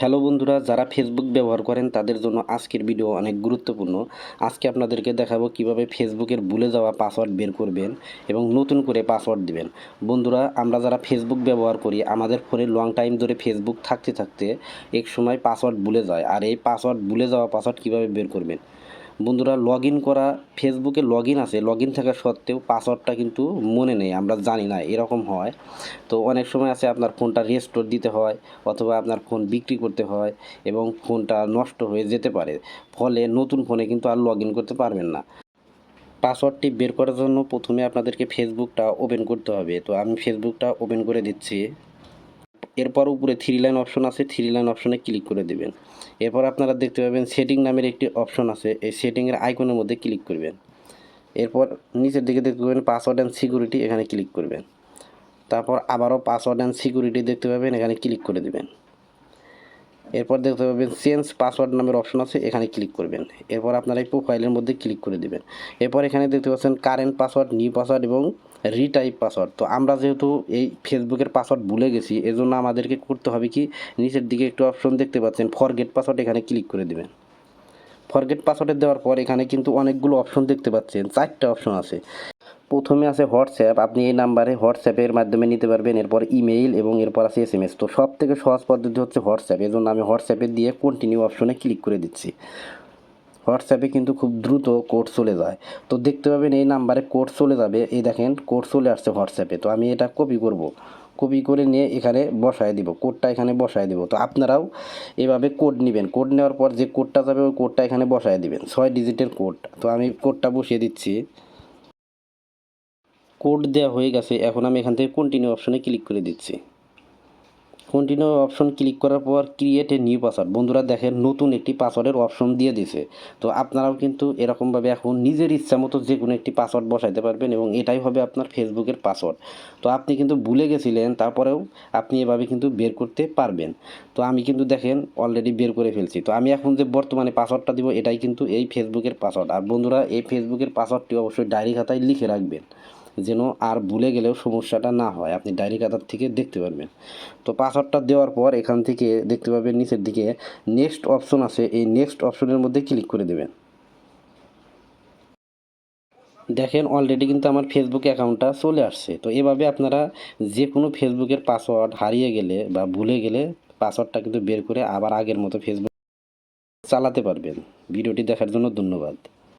Hello বন্ধুরা, যারা Facebook ব্যবহার করেন তাদের জন্য আজকের ভিডিও অনেক গুরুত্বপূর্ণ। আজকে আপনাদেরকে দেখাবো কীভাবে ফেসবুকের ভুলে যাওয়া পাসওয়ার্ড বের করবেন এবং নতুন করে পাসওয়ার্ড দিবেন। বন্ধুরা, আমরা যারা ফেসবুক ব্যবহার করি, আমাদের ফোনে লং টাইম ধরে ফেসবুক থাকতে থাকতে এক সময় পাসওয়ার্ড ভুলে যায়। আর এই পাসওয়ার্ড ভুলে যাওয়া পাসওয়ার্ড কীভাবে বের করবেন? বন্ধুরা লগ করা ফেসবুকে লগ ইন আছে। লগ ইন থাকা সত্ত্বেও পাসওয়ার্ডটা কিন্তু মনে নেই, আমরা জানি না, এরকম হয়। তো অনেক সময় আছে আপনার ফোনটা রেস্টোর দিতে হয়, অথবা আপনার ফোন বিক্রি করতে হয় এবং ফোনটা নষ্ট হয়ে যেতে পারে। ফলে নতুন ফোনে কিন্তু আর লগ করতে পারবেন না। পাসওয়ার্ডটি বের করার জন্য প্রথমে আপনাদেরকে ফেসবুকটা ওপেন করতে হবে। তো আমি ফেসবুকটা ওপেন করে দিচ্ছি। এরপর উপরে থ্রি লাইন অপশন আছে থ্রি লাইন অপশনে ক্লিক করে দেবেন। এরপর আপনারা দেখতে পাবেন সেটিং নামের একটি অপশন আছে, এই সেটিংয়ের আইকনের মধ্যে ক্লিক করবেন। এরপর নিচের দিকে দেখতে পাবেন পাসওয়ার্ড অ্যান্ড সিকিউরিটি এখানে ক্লিক করবেন। তারপর আবারও পাসওয়ার্ড অ্যান্ড সিকিউরিটি দেখতে পাবেন, এখানে ক্লিক করে দেবেন। এরপর দেখতে পাবেন চেঞ্জ পাসওয়ার্ড নামের অপশন আছে, এখানে ক্লিক করবেন। এরপর আপনারা এই প্রোফাইলের মধ্যে ক্লিক করে দেবেন। এরপর এখানে দেখতে পাচ্ছেন কারেন্ট পাসওয়ার্ড নিউ পাসওয়ার্ড এবং রিটাইপ পাসওয়ার্ড তো আমরা যেহেতু এই ফেসবুকের পাসওয়ার্ড ভুলে গেছি, এজন্য আমাদেরকে করতে হবে কি? নিচের দিকে একটু অপশন দেখতে পাচ্ছেন ফরগেট পাসওয়ার্ড এখানে ক্লিক করে দেবেন। ফরগেট পাসওয়ার্ডে দেওয়ার পর এখানে কিন্তু অনেকগুলো অপশন দেখতে পাচ্ছেন, চারটা অপশন আছে। প্রথমে আছে হোয়াটসঅ্যাপ আপনি এই নাম্বারে হোয়াটসঅ্যাপের মাধ্যমে নিতে পারবেন, এরপর ইমেইল এবং এরপর আছে এস এম এস তো সব থেকে সহজ পদ্ধতি হচ্ছে হোয়াটসঅ্যাপ এই জন্য আমি হোয়াটসঅ্যাপে দিয়ে কন্টিনিউ অপশনে ক্লিক করে দিচ্ছি। হোয়াটসঅ্যাপে কিন্তু খুব দ্রুত কোড চলে যায়। তো দেখতে পাবেন এই নাম্বারে কোড চলে যাবে। এই দেখেন, কোড চলে আসছে হোয়াটসঅ্যাপে। তো আমি এটা কপি করব। কপি করে নিয়ে এখানে বসায় দিব। কোডটা এখানে বসায় দিব। তো আপনারাও এভাবে কোড নেবেন। কোড নেওয়ার পর যে কোডটা যাবে, ওই কোডটা এখানে বসায় দিবেন। ছয় ডিজিটের কোড। তো আমি কোডটা বসিয়ে দিচ্ছি। কোড দেওয়া হয়ে গেছে। এখন আমি এখান থেকে কন্টিনিউ অপশনে ক্লিক করে দিচ্ছি। কন্টিনিউ অপশন ক্লিক করার পর ক্রিয়েট এ নিউ পাসওয়ার্ড বন্ধুরা দেখেন, নতুন একটি পাসওয়ার্ডের অপশন দিয়ে দিছে। তো আপনারাও কিন্তু এরকমভাবে এখন নিজের ইচ্ছা মতো যে কোনো একটি পাসওয়ার্ড বসাইতে পারবেন এবং এটাই হবে আপনার ফেসবুকের পাসওয়ার্ড তো আপনি কিন্তু ভুলে গেছিলেন, তারপরেও আপনি এভাবে কিন্তু বের করতে পারবেন। তো আমি কিন্তু দেখেন অলরেডি বের করে ফেলছি। তো আমি এখন যে বর্তমানে পাসওয়ার্ডটা দিব, এটাই কিন্তু এই ফেসবুকের পাসওয়ার্ড আর বন্ধুরা, এই ফেসবুকের পাসওয়ার্ডটি অবশ্যই ডায়েরি খাতায় লিখে রাখবেন। যেন আর ভুলে গেলেও সমস্যাটা না হয়। আপনি ডায়েরি খাতার থেকে দেখতে পারবেন। তো পাসওয়ার্ডটা দেওয়ার পর এখান থেকে দেখতে পাবেন নিচের দিকে নেক্সট অপশন আছে। এই নেক্সট অপশনের মধ্যে ক্লিক করে দেবেন। দেখেন অলরেডি কিন্তু আমার ফেসবুক অ্যাকাউন্টটা চলে আসছে। তো এভাবে আপনারা যে কোনো ফেসবুকের পাসওয়ার্ড হারিয়ে গেলে বা ভুলে গেলে পাসওয়ার্ডটা কিন্তু বের করে আবার আগের মতো ফেসবুক চালাতে পারবেন। ভিডিওটি দেখার জন্য ধন্যবাদ।